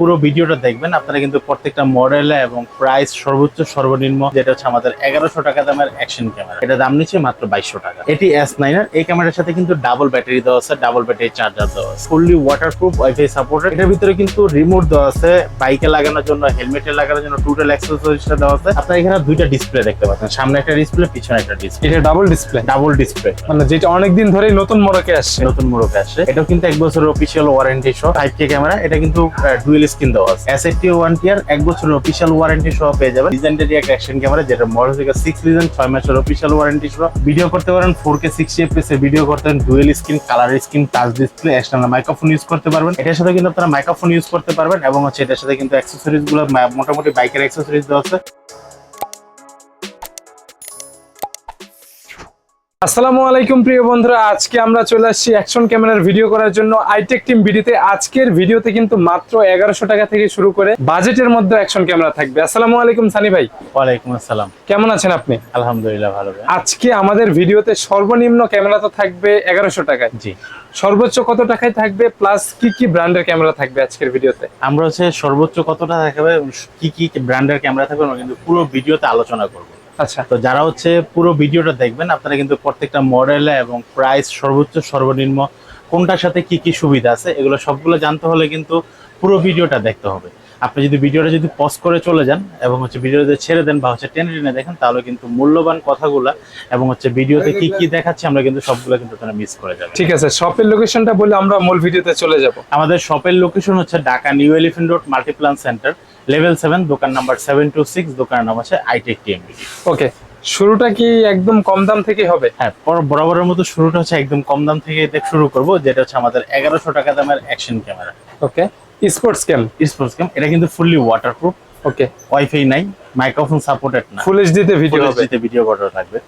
পুরো ভিডিওটা দেখবেন। আপনারা কিন্তু প্রত্যেকটা মডেলে এবং প্রাইস সর্বোচ্চ সর্বনিম্ন যেটা হচ্ছে আমাদের এগারোশো টাকা দামের অ্যাকশন ক্যামেরা এটা দাম নিচ্ছে মাত্র বাইশশো টাকা। এটি এস নাইন এই ক্যামেরার সাথে কিন্তু ডাবল ব্যাটারি দেওয়া আছে ডাবল ব্যাটারি চার্জার দেওয়া আছে। ফুললি ওয়াটারপ্রুফ ওয়াইফাই সাপোর্টেড এটার ভিতরে কিন্তু রিমোট দেওয়া আছে বাইকে লাগানোর জন্য হেলমেটে লাগানোর জন্য টোটাল অ্যাক্সেসরিজটা দেওয়া আছে। আপনারা এখানে দুইটা ডিসপ্লে দেখতে পাচ্ছেন। সামনে একটা ডিসপ্লে পিছনে একটা ডিসপ্লে এটা ডাবল ডিসপ্লে ডাবল ডিসপ্লে মানে যেটা অনেকদিন ধরেই নতুন মোড়কে আসছে। নতুন মোড়কে আসছে। এটাও কিন্তু এক বছরের অফিসিয়াল ওয়ারেন্টি সহ ফাইভ কে ক্যামেরা এটা কিন্তু ডুয়েল স্ক্রিন দেওয়া আছে। এসএটি ওয়ান টিয়ার এক বছরের অফিসিয়াল ওয়ারেন্টি সহ পেয়ে যাবেন। লিজেন্ডারি এক অ্যাকশন ক্যামেরা যেটা থেকে সিক্স লিজেন্ড ছয় মাসের অফিসিয়াল ওয়ারেন্টি সহ। ভিডিও করতে পারেন ফোর কে সিক্সটি এফপিএস এ ভিডিও করতে পারেন dual screen colour screen touch display external microphone use করতে পারবেন। এটার সাথে কিন্তু আপনারা মাইক্রোফোন ইউজ করতে পারবেন এবং হচ্ছে এটার সাথে কিন্তু অ্যাক্সেসরিজগুলো মোটামুটি বাইকের অ্যাক্সেসরিজ দেওয়া আছে। আসসালামু আলাইকুম প্রিয় বন্ধুরা আজকে আমরা চলে আসছি অ্যাকশন ক্যামেরার ভিডিও করার জন্য আইটেক টিম ভিডিওতে আজকের ভিডিওতে কিন্তু মাত্র এগারোশো টাকা থেকে শুরু করে বাজেটের মধ্যে অ্যাকশন ক্যামেরা থাকবে। আসসালামু আলাইকুম সানি ভাই। ওয়ালাইকুম আসসালাম। কেমন আছেন আপনি? আলহামদুলিল্লাহ ভালো। আজকে আমাদের ভিডিওতে সর্বনিম্ন ক্যামেরা তো থাকবে এগারোশো টাকায়। জি। সর্বোচ্চ কত টাকায় থাকবে? প্লাস কি কি ব্র্যান্ডের ক্যামেরা থাকবে আজকের ভিডিওতে? আমরা হচ্ছে সর্বোচ্চ কতটা থাকবে? কি কি ব্র্যান্ডের ক্যামেরা থাকবে? আমরা কিন্তু পুরো ভিডিওতে আলোচনা করব। আচ্ছা। তো যারা হচ্ছে পুরো ভিডিওটা দেখবেন আপনারা কিন্তু প্রত্যেকটা মডেলে এবং প্রাইস সর্বোচ্চ সর্বনিম্ন কোনটার সাথে কি কি সুবিধা আছে এগুলো সবগুলো জানতে হলে কিন্তু পুরো ভিডিওটা দেখতে হবে। আপনি যদি ভিডিওটা যদি পজ করে চলে যান এবং হচ্ছে ভিডিওতে ছেড়ে দেন বা হচ্ছে টেনে টেনে দেখেন তাহলে কিন্তু মূল্যবান কথাগুলা এবং হচ্ছে ভিডিওতে কি কি দেখাচ্ছে আমরা কিন্তু সবগুলো কিন্তু আপনারা মিস করে যাবেন। ঠিক আছে শপের লোকেশনটা বলে আমরা মূল ভিডিওতে চলে যাব। আমাদের শপের লোকেশন হচ্ছে Dhaka new Elephant Road Multiplan centre level seven দোকান নাম্বার সেভেন টু সিক্স দোকানের নাম হচ্ছে আইটেক টিএমবি ওকে শুরুটা কি একদম কম দাম থেকে হবে? হ্যাঁ বরাবরের মতো শুরুটা হচ্ছে একদম কম দাম থেকে শুরু করব যেটা হচ্ছে আমাদের এগারোশো টাকা দামের action camera okay sports cam sports cam এটা কিন্তু ফুললি ওয়াটারপ্রুফ ওকে ওয়াইফাই নাই মাইক্রোফোন সাপোর্টেড না। ফুল এইচডিতে ভিডিও হবে। ভিডিও করা থাকবে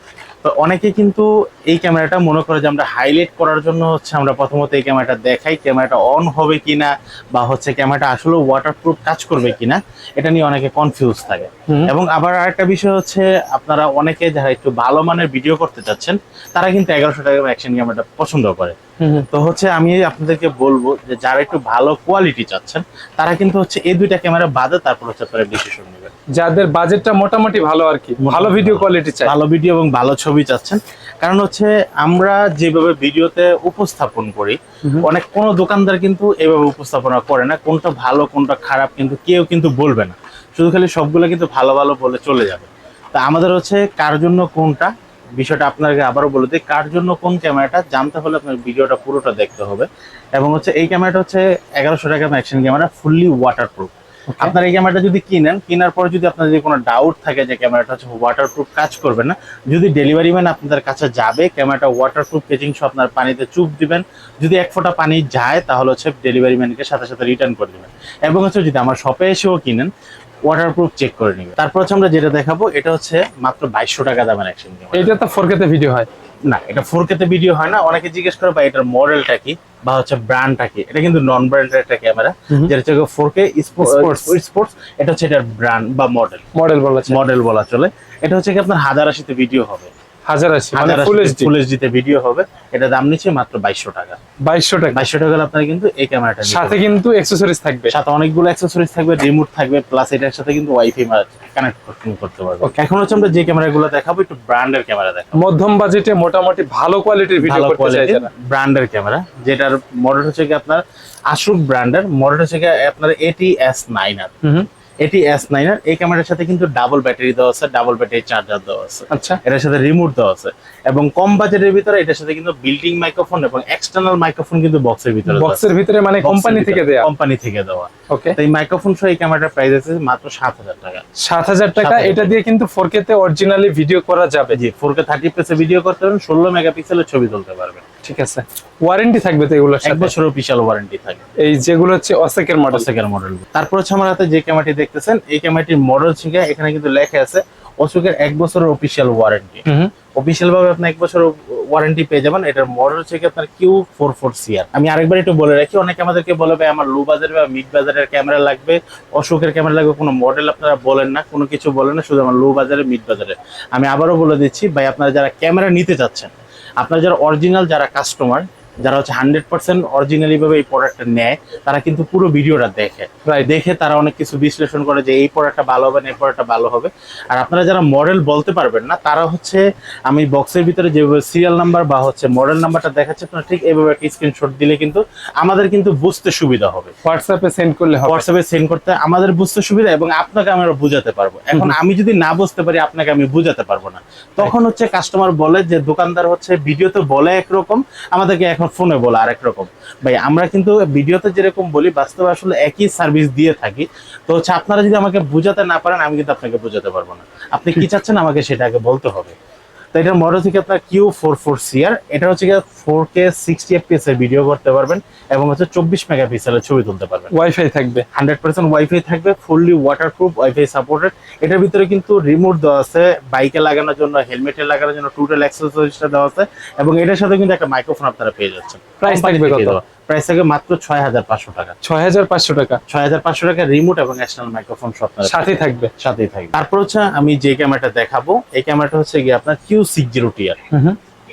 তো অনেকে কিন্তু এই ক্যামেরাটা মনে করে যে আমরা হাইলাইট করার জন্য হচ্ছে আমরা প্রথমত এই ক্যামেরাটা দেখাই ক্যামেরাটা অন হবে কিনা বা হচ্ছে ক্যামেরাটা আসলে ওয়াটারপ্রুফ কাজ করবে কিনা এটা নিয়ে অনেকে কনফিউজ থাকে। এবং আবার আরেকটা বিষয় হচ্ছে আপনারা অনেকে যারা একটু ভালো মানের ভিডিও করতে চাচ্ছেন তারা কিন্তু এগারোশো টাকা অ্যাকশন ক্যামেরাটা পছন্দ করে। তো হচ্ছে আমি আপনাদেরকে বলব যে যারা একটু ভালো কোয়ালিটি চাচ্ছেন তারা কিন্তু হচ্ছে এই দুইটা ক্যামেরা বাদে তারপর হচ্ছে আপনারা ডিসিশন যাদের বাজেটটা মোটামুটি ভালো আর কি ভালো ভিডিও কোয়ালিটি চাই। ভালো ভিডিও এবং ভালো ছবি চাচ্ছেন। কারণ হচ্ছে আমরা যেভাবে ভিডিওতে উপস্থাপন করি অনেক কোনো দোকানদার কিন্তু এভাবে উপস্থাপনা করে না কোনটা ভালো কোনটা খারাপ কিন্তু কেউ কিন্তু বলবে না। শুধু খালি সবগুলো কিন্তু ভালো ভালো বলে চলে যাবে। তা আমাদের হচ্ছে কার জন্য কোনটা বিষয়টা আপনাকে আবারও বলে দিই কার জন্য কোন ক্যামেরাটা জানতে হলে আপনার ভিডিওটা পুরোটা দেখতে হবে। এবং হচ্ছে এই ক্যামেরাটা হচ্ছে এগারোশো টাকা অ্যাকশন ক্যামেরা ফুললি ওয়াটারপ্রুফ আপনার এই ক্যামেরাটা যদি কিনেন কেনার পরে যদি আপনার যদি কোনো ডাউট থাকে যে ক্যামেরাটা হচ্ছে ওয়াটারপ্রুফ কাজ করবে না যদি ডেলিভারি ম্যান আপনাদের কাছে যাবে ক্যামেরাটা ওয়াটারপ্রুফ কেচিং সহ আপনার পানিতে চুপ দিবেন যদি এক ফোঁটা পানি যায় তাহলে হচ্ছে ডেলিভারি ম্যানকে সাথে সাথে রিটার্ন করে দেবেন। এবং হচ্ছে যদি আমার শপে এসেও কিনেন ওয়াটারপ্রুফ চেক করে নেবেন। তারপর হচ্ছে আমরা যেটা দেখাবো এটা হচ্ছে মাত্র বাইশশো টাকা দামের অ্যাকশন এটা তো ফোরকেতে ভিডিও হয়। না এটা ফোর তে ভিডিও হয় না। অনেকে জিজ্ঞেস করে বা এটার মডেলটা কি? বা হচ্ছে ব্র্যান্ডটা কি? এটা কিন্তু নন ব্র্যান্ডের একটা ক্যামেরা যেটা হচ্ছে ফোর কে স্পোর্টস এটা হচ্ছে এটার ব্র্যান্ড বা মডেল মডেল বলা মডেল বলা চলে। এটা হচ্ছে কি আপনার হাজার আশিতে ভিডিও হবে। হাজার আশি মানে ফুল এইচডি ফুল এইচডিতে ভিডিও হবে। এটা দাম নিচ্ছে মাত্র টাকা। টাকা। টাকা আপনারা কিন্তু এই ক্যামেরাটা সাথে কিন্তু থাকবে। সাথে অনেকগুলো অ্যাক্সেসরিজ থাকবে রিমোট থাকবে প্লাস এটার সাথে কিন্তু ওয়াইফাই কানেক্ট করতে পারবে Okay. এখন হচ্ছে আমরা যে ক্যামেরাগুলো দেখাবো একটু ব্র্যান্ডের ক্যামেরা দেখাবো। মধ্যম বাজেটে মোটামুটি ভালো কোয়ালিটির ভিডিও ভালো করতে চাই যারা ব্র্যান্ডের ক্যামেরা যেটার মডেল হচ্ছে কি আপনার আশুক ব্র্যান্ডের মডেল হচ্ছে কি আপনার এটি এস নাইন আর। এটি এস নাইন আর এই ক্যামেরার সাথে কিন্তু ডাবল ব্যাটারি দেওয়া আছে ডাবল ব্যাটারি চার্জার দেওয়া আছে। আচ্ছা। এটার সাথে রিমোট দেওয়া আছে। এবং কম বাজেটের ভিতরে এটার সাথে কিন্তু বিল্ডিং মাইক্রোফোন এবং এক্সটার্নাল মাইক্রোফোন কিন্তু বক্সের ভিতরে বক্সের ভিতরে মানে কোম্পানি থেকে দেওয়া কোম্পানি থেকে দেওয়া। ওকে তো এই মাইক্রোফোন সহ এই ক্যামেরাটার প্রাইস আছে মাত্র সাত হাজার টাকা। সাত হাজার টাকা। এটা দিয়ে কিন্তু ফোর তে অরিজিনালি ভিডিও করা যাবে। জি ফোর কে থার্টি প্লেসে ভিডিও করতে পারবেন ষোলো মেগাপিক্সেলের ছবি তুলতে পারবেন। ঠিক আছে। ওয়ারেন্টি থাকবে তো এগুলোর এক সাথে? বছরের বিশাল ওয়ারেন্টি থাকে এই যেগুলো হচ্ছে অসেকের মডেল অশোকের মডেল তারপর হচ্ছে আমার হাতে যে ক্যামেরাটি দেখতেছেন এই ক্যামেরাটির মডেল থেকে এখানে কিন্তু লেখা আছে অশোকের এক বছরের অফিসিয়াল ওয়ারেন্টি অফিসিয়াল ভাবে আপনি এক বছর ওয়ারেন্টি পেয়ে যাবেন এটার মডেল হচ্ছে আপনার কিউ ফোর ফোর সিআর আমি আরেকবার একটু বলে রাখি অনেকে আমাদেরকে বলে ভাই আমার লো বাজার বা মিড বাজারের ক্যামেরা লাগবে অশোকের ক্যামেরা লাগবে কোনো মডেল আপনারা বলেন না কোনো কিছু বলেন না শুধু আমার লো বাজারে মিড বাজারে আমি আবারও বলে দিচ্ছি ভাই আপনারা যারা ক্যামেরা নিতে চাচ্ছেন আপনারা যারা অরিজিনাল যারা কাস্টমার যারা হচ্ছে হান্ড্রেড পার্সেন্ট অরিজিনালি ভাবে এই প্রোডাক্টটা নেয় তারা কিন্তু পুরো ভিডিওটা দেখে। Right. দেখে তারা অনেক কিছু বিশ্লেষণ করে যে এই প্রোডাক্টটা ভালো হবে না এই প্রোডাক্টটা ভালো হবে। আর আপনারা যারা মডেল বলতে পারবেন না তারা হচ্ছে আমি বক্সের ভিতরে যেভাবে সিরিয়াল নাম্বার বা হচ্ছে মডেল নাম্বারটা দেখাচ্ছে আপনারা ঠিক এইভাবে একটা স্ক্রিনশট দিলে কিন্তু আমাদের কিন্তু বুঝতে সুবিধা হবে। হোয়াটসঅ্যাপে সেন্ড করলে হোয়াটসঅ্যাপে সেন্ড করতে আমাদের বুঝতে সুবিধা এবং আপনাকে আমরা বুঝাতে পারব। এখন আমি যদি না বুঝতে পারি আপনাকে আমি বুঝাতে পারব না। তখন হচ্ছে কাস্টমার বলে যে দোকানদার হচ্ছে ভিডিওতে বলে একরকম আমাদেরকে এখন ফোনে বলে আরেক রকম। ভাই, আমরা কিন্তু ভিডিওতে যেরকম বলি, বাস্তবে আসলে একই সার্ভিস দিয়ে থাকি। তো হচ্ছে আপনারা যদি আমাকে বুঝাতে না পারেন, আমি কিন্তু আপনাকে বুঝাতে পারব না। আপনি কি চাচ্ছেন আমাকে সেটা আগে বলতে হবে। তো এটার মডেল থেকে আপনার কিউ ফোর ফোর সিআর এটা হচ্ছে ফোর কে সিক্সটি এফপিএস এর ভিডিও করতে পারবেন এবং হচ্ছে চব্বিশ মেগাপিক্সেলের ছবি তুলতে পারবেন। ওয়াইফাই থাকবে। হান্ড্রেড পার্সেন্ট ওয়াইফাই থাকবে ফুললি ওয়াটারপ্রুফ ওয়াইফাই সাপোর্টেড এটার ভিতরে কিন্তু রিমোট দেওয়া আছে বাইকে লাগানোর জন্য হেলমেটে লাগানোর জন্য টোটাল অ্যাক্সেসরিজটা দেওয়া আছে এবং এটার সাথে কিন্তু একটা মাইক্রোফোন আপনারা পেয়ে যাচ্ছেন। Price থাকবে কত? প্রাইস থাকবে মাত্র ছয় হাজার পাঁচশো টাকা। ছয় হাজার পাঁচশো টাকা। ছয় হাজার পাঁচশো টাকা রিমোট এবং ন্যাশনাল মাইক্রোফোন সব আপনারা সাথে থাকবে। সাথেই থাকবে। তারপর হচ্ছে আমি যে ক্যামেরাটা দেখাবো এই ক্যামেরাটা হচ্ছে গিয়ে আপনার কিউ সিক্স জিরো টিআর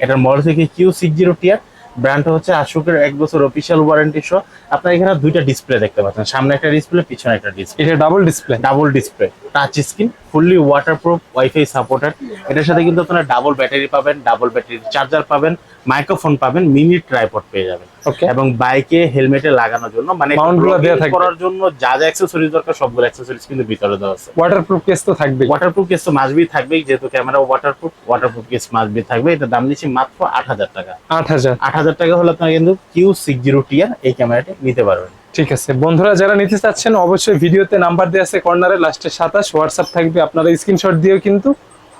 এটার মডেল থেকে Q six zero TR brand হচ্ছে আশুকের এক বছর অফিসিয়াল ওয়ারেন্টি সহ। আপনার এখানে দুইটা ডিসপ্লে দেখতে পাচ্ছেন। সামনে একটা ডিসপ্লে পিছনে একটা ডিসপ্লে এটা double display double display touch screen fully waterproof wifi supported এটার সাথে কিন্তু আপনারা ডাবল ব্যাটারি পাবেন ডাবল ব্যাটারি চার্জার পাবেন। মাইক্রোফোন পাবেন মিনি ট্রাইপড পেয়ে যাবেন। এবং বাইকে হেলমেটে লাগানোর জন্য মানে। করার জন্য যা যা অ্যাক্সেসরিজ দরকার সবগুলো অ্যাক্সেসরিজ কিন্তু ভিতরে দেওয়া আছে। ওয়াটারপ্রুফ কেস তো থাকবে ওয়াটারপ্রুফ কেস তো মাসবি থাকবেই যেহেতু ক্যামেরা ওয়াটারপ্রুফ ওয়াটারপ্রুফ কেস মাসবি থাকবে। এটা দাম দিচ্ছি মাত্র আট হাজার টাকা। আট হাজার। আট হাজার টাকা হলে আপনারা কিন্তু কিউ সিক্স জিরো টিয়ার এই ক্যামেরাটি নিতে পারবেন। ঠিক আছে। বন্ধুরা যারা নিতে চাচ্ছেন অবশ্যই ভিডিওতে নাম্বার দেওয়া আছে কর্নারে লাস্টে সাতাশ হোয়াটসঅ্যাপ থাকবে। আপনারা স্ক্রিনশট দিয়েও কিন্তু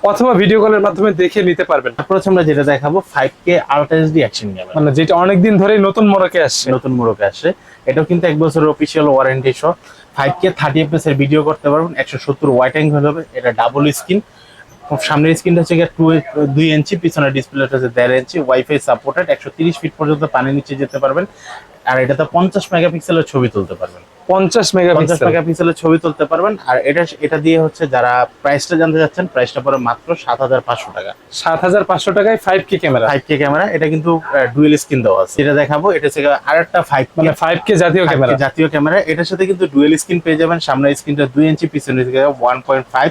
অথবা ভিডিও কলের মাধ্যমে দেখে নিতে পারবেন। তারপর আমরা যেটা দেখাবো five K ultra HD action camera মানে যেটা অনেকদিন ধরেই নতুন মোড়কে আসছে। নতুন মোড়কে আসছে। এটাও কিন্তু এক বছরের অফিসিয়াল ওয়ারেন্টি সহ। ফাইভ কে থার্টি এফএস এর ভিডিও করতে পারবেন একশো সত্তর হোয়াইট অ্যাঙ্গেল হবে এটা ডাবল স্ক্রিন সামনের স্ক্রিনটা হচ্ছে গিয়ে টু দুই ইঞ্চি পিছনের ডিসপ্লেটা হচ্ছে দেড় ইঞ্চি ওয়াইফাই সাপোর্টেড একশো তিরিশ ফিট পর্যন্ত পানি নিচে যেতে পারবেন। আর এটাতে পঞ্চাশ মেগাপিক্সেলের ছবি তুলতে পারবেন। পঞ্চাশ মেগা পঞ্চাশ মেগাপিক্সেল মেগাপিক্সেলের ছবি তুলতে পারবেন। আর এটা এটা দিয়ে হচ্ছে যারা প্রাইসটা জানতে যাচ্ছেন প্রাইসটা পরে মাত্র সাত হাজার পাঁচশো টাকা। সাত হাজার পাঁচশো টাকায় five K camera five K camera এটা কিন্তু ডুয়েল স্ক্রিন দেওয়া আছে। এটা দেখাবো এটা হচ্ছে আরেকটা ফাইভ মানে ফাইভ কে জাতীয় ক্যামেরা জাতীয় ক্যামেরা এটার সাথে কিন্তু ডুয়েল স্ক্রিন পেয়ে যাবেন। সামনের স্ক্রিনটা দুই ইঞ্চি পিছনে one point five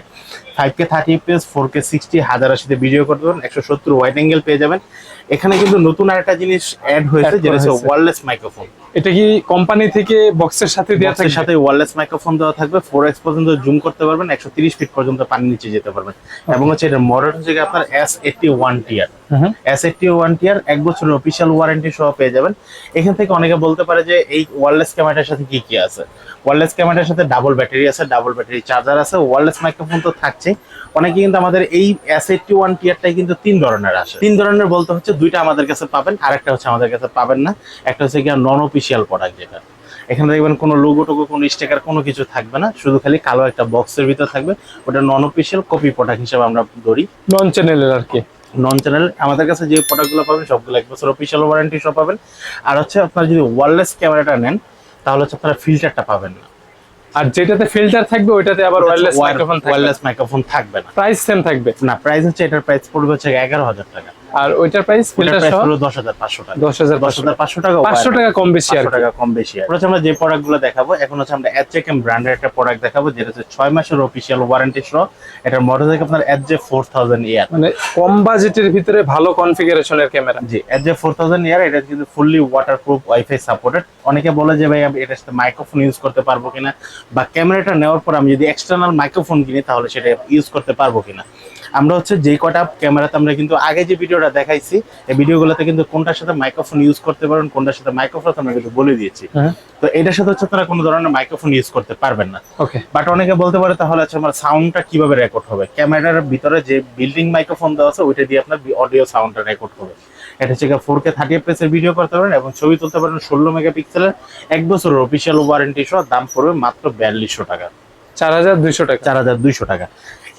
five K thirty FPS four K sixty হাজার আশিতে ভিডিও করতে পারেন একশো সত্তর ওয়াইড অ্যাঙ্গেল পেয়ে যাবেন। এখানে কিন্তু নতুন আরেকটা জিনিস অ্যাড হয়েছে যেটা হচ্ছে হয়েছে। ওয়ারলেস মাইক্রোফোন এটা কি কোম্পানি থেকে বক্সের সাথে দেওয়া বক্সের থাকে সাথে ওয়ারলেস মাইক্রোফোন দেওয়া থাকবে। ফোর এক্স পর্যন্ত জুম করতে পারবেন একশো তিরিশ ফিট পর্যন্ত পানির নিচে যেতে পারবেন। এবং হচ্ছে এটা মডেল হচ্ছে আপনার এস এইটটি ওয়ান টিয়ার হুম। এস এইটটি ওয়ান টিয়ার এক বছরের অফিসিয়াল ওয়ারেন্টি সহ পেয়ে যাবেন। এখান থেকে অনেকে বলতে পারে যে এই ওয়ারলেস ক্যামেরাটার সাথে কি কি আছে? ওয়ারলেস ক্যামেরার সাথে ডাবল ব্যাটারি আছে ডাবল ব্যাটারি চার্জার আছে ওয়ারলেস মাইক্রোফোন তো থাকছে অনেকে কিন্তু আমাদের এই এস এইটটি ওয়ান টিয়ারটাই কিন্তু তিন ধরনের আসে। তিন ধরনের বলতে হচ্ছে দুইটা আমাদের কাছে পাবেন আরেকটা হচ্ছে আমাদের কাছে পাবেন না। একটা হচ্ছে গিয়ে নন অফিসিয়াল প্রোডাক্ট যেটা। এখানে দেখবেন কোনো লোগো টোগো কোনো স্টিকার কোনো কিছু থাকবে না। শুধু খালি কালো একটা বক্সের ভিতর থাকবে। ওটা নন অফিসিয়াল কপি প্রোডাক্ট হিসেবে আমরা ধরি। নন চ্যানেলের আর কি। নন চ্যানেল আমাদের কাছে যে প্রোডাক্টগুলো পাবেন সবগুলো এক বছর অফিসিয়াল ওয়ারেন্টি সব পাবেন। আর হচ্ছে আপনারা যদি ওয়ারলেস ক্যামেরাটা নেন তাহলে হচ্ছে আপনারা ফিল্টারটা পাবেন না। আর যেটাতে ফিল্টার থাকবে ওইটাতে আবার ওয়্যারলেস মাইক্রোফোন থাকবে। ওয়ারলেস মাইক্রোফোন থাকবে না। প্রাইস সেম থাকবে। না প্রাইস হচ্ছে এটার প্রাইস পড়বে হচ্ছে এগারো হাজার টাকা। আর ওইটার প্রাইস ফিল্টার সহ হলো দশ হাজার পাঁচশো টাকা। দশ হাজার দশ হাজার পাঁচশো টাকা পাঁচশো টাকা কম বেশি আর টাকা কম বেশি আর আমরা যে প্রোডাক্টগুলো দেখাবো এখন হচ্ছে আমরা এচএকএম ব্র্যান্ডের একটা প্রোডাক্ট দেখাবো যেটা হচ্ছে ছয় মাসের অফিসিয়াল ওয়ারেন্টি সহ। এটার মডেল থেকে আপনার H J four thousand year মানে কম বাজেটের ভিতরে ভালো কনফিগারেশনের ক্যামেরা জি H J four thousand year এটা কিন্তু ফুললি ওয়াটারপ্রুফ ওয়াইফাই সাপোর্টেড অনেকে বলে যে ভাই আমি এটার সাথে মাইক্রোফোন ইউজ করতে পারব কিনা? বা ক্যামেরাটা নেওয়ার পর আমি যদি এক্সটার্নাল মাইক্রোফোন কিনি তাহলে সেটা ইউজ করতে পারব কিনা? আমরা হচ্ছে যে কটা ক্যামেরাতে আমরা কিন্তু আগে যে ভিডিওটা দেখাইছি এই ভিডিওগুলোতে কিন্তু কোনটার সাথে মাইক্রোফোন ইউজ করতে পারবেন কোনটার সাথে মাইক্রোফোন আমরা কিন্তু বলে দিয়েছি। তো এটার সাথে হচ্ছে তারা কোনো ধরনের মাইক্রোফোন ইউজ করতে পারবেন না। ওকে বাট অনেকে বলতে পারে তাহলে হচ্ছে আমার সাউন্ডটা কীভাবে রেকর্ড হবে? ক্যামেরার ভিতরে যে বিল্ডিং মাইক্রোফোন দেওয়া আছে ওইটা দিয়ে আপনার অডিও সাউন্ডটা রেকর্ড হবে। এটা হচ্ছে ফোর কে থার্টি এফ এর ভিডিও করতে পারেন এবং ছবি তুলতে পারেন ষোলো মেগাপিক্সেলের এক বছরের অফিসিয়াল ওয়ারেন্টি সহ দাম পড়বে মাত্র বিয়াল্লিশশো টাকা। চার হাজার দুইশো টাকা। চার হাজার দুইশো টাকা।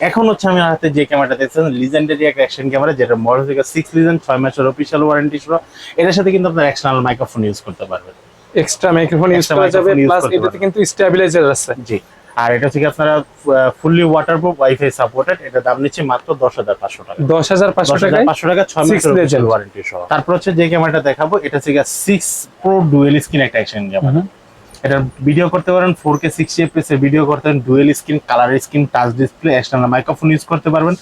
এখন হচ্ছে আমি হাতে যে ক্যামেরাটা দেখছেন লিজেন্ডারি একটা অ্যাকশন ক্যামেরা যেটা মডেল থেকে সিক্স লিজেন্ড ছয় মাসের অফিসিয়াল ওয়ারেন্টি সহ এটার সাথে কিন্তু আপনার এক্সটার্নাল মাইক্রোফোন ইউজ করতে পারবেন। এক্সট্রা মাইক্রোফোন ইউজ করা যাবে প্লাস এটাতে কিন্তু স্টেবিলাইজার আছে। জি আর এটা থেকে আপনারা ফুললি ওয়াটারপ্রুফ ওয়াইফাই সাপোর্টেড এটা দাম নিচ্ছে মাত্র দশ হাজার পাঁচশো টাকা। দশ হাজার পাঁচশো টাকায় পাঁচশো টাকা ছয় মাসের ওয়ারেন্টি সহ। তারপর হচ্ছে যে ক্যামেরাটা দেখাবো এটা থেকে সিক্স প্রো ডুয়েল স্ক্রিন একটা অ্যাকশন ক্যামেরা এটা ভিডিও করতে পারেন ফোর কে সিক্সটি এফপিএস এর ভিডিও করতে পারেন dual screen colour screen touch display external microphone use করতে পারবেন।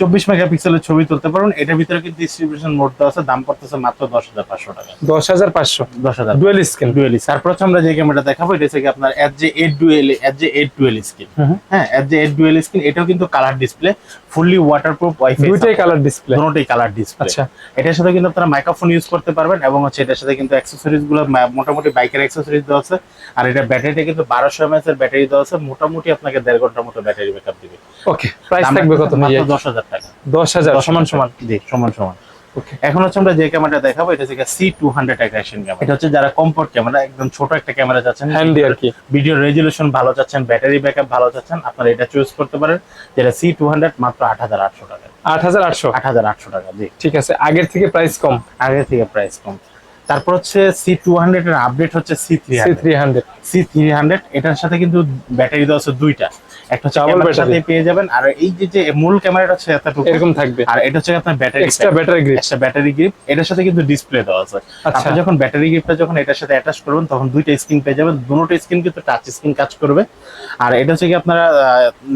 চব্বিশ মেগাপিক্সেলের ছবি তুলতে পারবেন। এটার ভিতরে কিন্তু ডিস্ট্রিবিউশন মোড দেওয়া আছে দাম পড়তেছে মাত্র দশ হাজার পাঁচশো টাকা। দশ হাজার পাঁচশো। দশ হাজার ডুয়েল স্ক্রিন ডুয়েল তারপর হচ্ছে আমরা যে ক্যামেরাটা দেখাবো এটা হচ্ছে আপনার F J eight dual F J eight dual screen হ্যাঁ F J eight dual screen এটাও কিন্তু colour display fully waterproof wifi দুইটাই কালার ডিসপ্লে দুটোই কালার ডিসপ্লে আচ্ছা। এটার সাথে কিন্তু আপনারা মাইক্রোফোন ইউজ করতে পারবেন এবং হচ্ছে এটার সাথে কিন্তু অ্যাক্সেসরিজগুলো মোটামুটি বাইকের অ্যাক্সেসরিজ দেওয়া আছে। আর এটা ব্যাটারিটা কিন্তু বারোশো এমএস এর ব্যাটারি দেওয়া আছে। মোটামুটি আপনাকে দেড় ঘণ্টার মতো ব্যাটারি ব্যাকআপ দিবে। ওকে প্রাইস থাকবে কত? মাত্র দশ হাজার টাকা দশ হাজার সমান সমান। জি সমান সমান। এখন হচ্ছে আমরা যে ক্যামেরাটা দেখাবো এটা হচ্ছে C two hundred action camera এটা হচ্ছে যারা কম্পোর্ট ক্যামেরা একদম ছোট একটা ক্যামেরা যাচ্ছেন হ্যান্ডি আর কি। ভিডিও রেজুলেশন ভালো চাচ্ছেন ব্যাটারি ব্যাকআপ ভালো চাচ্ছেন আপনারা এটা চুজ করতে পারেন। যেটা সি টু হান্ড্রেড মাত্র আট হাজার আটশো টাকা। আট হাজার আটশো? আট হাজার আটশো টাকা জি। ঠিক আছে আগের থেকে প্রাইস কম? আগে থেকে প্রাইস কম। তারপর হচ্ছে সি টু হান্ড্রেড এর আপডেট হচ্ছে C three hundred C three hundred এটার সাথে কিন্তু ব্যাটারি দেওয়া আছে দুইটা। একটা Double ক্যামেরার পেয়ে যাবেন। আর এই যে যে মূল ক্যামেরাটা হচ্ছে এতটুকু এরকম থাকবে। আর এটা হচ্ছে আপনার ব্যাটারি এক্সট্রা ব্যাটারি গ্রিপ একটা ব্যাটারি গ্রিপ এটার সাথে কিন্তু ডিসপ্লে দেওয়া আছে। আচ্ছা। আপনি যখন ব্যাটারি গ্রিপটা যখন এটার সাথে অ্যাটাচ করবেন তখন দুইটা স্ক্রিন পেয়ে যাবেন। দুটো স্ক্রিন কিন্তু টাচ স্ক্রিন কাজ করবে। আর এটা হচ্ছে কি আপনারা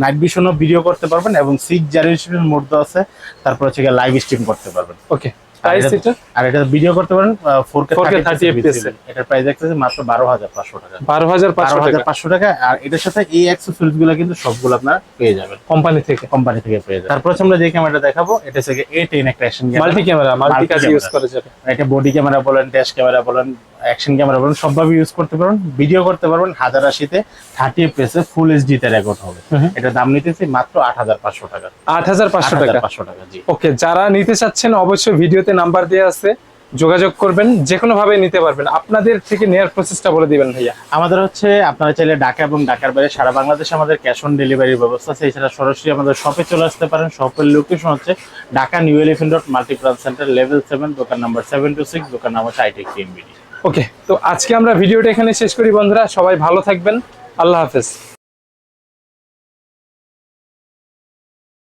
নাইট ভিশনও ভিডিও করতে পারবেন এবং সিক্স জেনারেশন মোড দেওয়া আছে। তারপর হচ্ছে লাইভ স্ট্রিম করতে পারবেন। ওকে প্রাইস এটা- এটা? আর এটা ভিডিও করতে পারেন 4K 30 FPS এটার প্রাইস দেখতেছে মাত্র বারো হাজার পাঁচশো টাকা। বারো হাজার বারো পাঁচশো হাজার টাকা। আর এটার সাথে এই অ্যাক্সেসরিজগুলো কিন্তু সবগুলো আপনারা পেয়ে যাবেন। কোম্পানি থেকে। কোম্পানি থেকে পেয়ে যাবেন। তারপর আমরা যে ক্যামেরাটা দেখাবো এটা হচ্ছে এ একটা অ্যাকশন মাল্টি ক্যামেরা মাল্টি কাজ ইউজ করা যাবে। এটা বডি ক্যামেরা বলেন ড্যাশ ক্যামেরা বলেন অ্যাকশন ক্যামেরা বলেন সবভাবে ইউজ করতে পারবেন। ভিডিও করতে পারবেন হাজার আশিতে থার্টি এফপিএস ফুল এইচডি তে রেকর্ড হবে। এটা দাম নিতেছি মাত্র আট হাজার পাঁচশো টাকা। আট হাজার পাঁচশো টাকা। পাঁচশো টাকা জি। ওকে যারা নিতে চাচ্ছেন অবশ্যই ভিডিওতে নাম্বার দেওয়া আছে যোগাযোগ করবেন যে কোনো ভাবে নিতে পারবেন। আপনাদের থেকে নেয়ার প্রসেসটা বলে দিবেন ভাইয়া। আমাদের হচ্ছে আপনারা চাইলে ঢাকা এবং ঢাকার বাইরে সারা বাংলাদেশে আমাদের ক্যাশ অন ডেলিভারির ব্যবস্থা আছে। এছাড়া সরাসরি আমাদের শপে চলে আসতে পারেন। শপের লোকেশন হচ্ছে Dhaka new Elephant Road Multiplan centre level seven দোকান নাম্বার সেভেন টু সিক্স দোকান নাম্বার আইটেক টিএমবিডি ওকে তো আজকে আমরা ভিডিওটা এখানে শেষ করি বন্ধুরা। সবাই ভালো থাকবেন। আল্লাহ হাফেজ।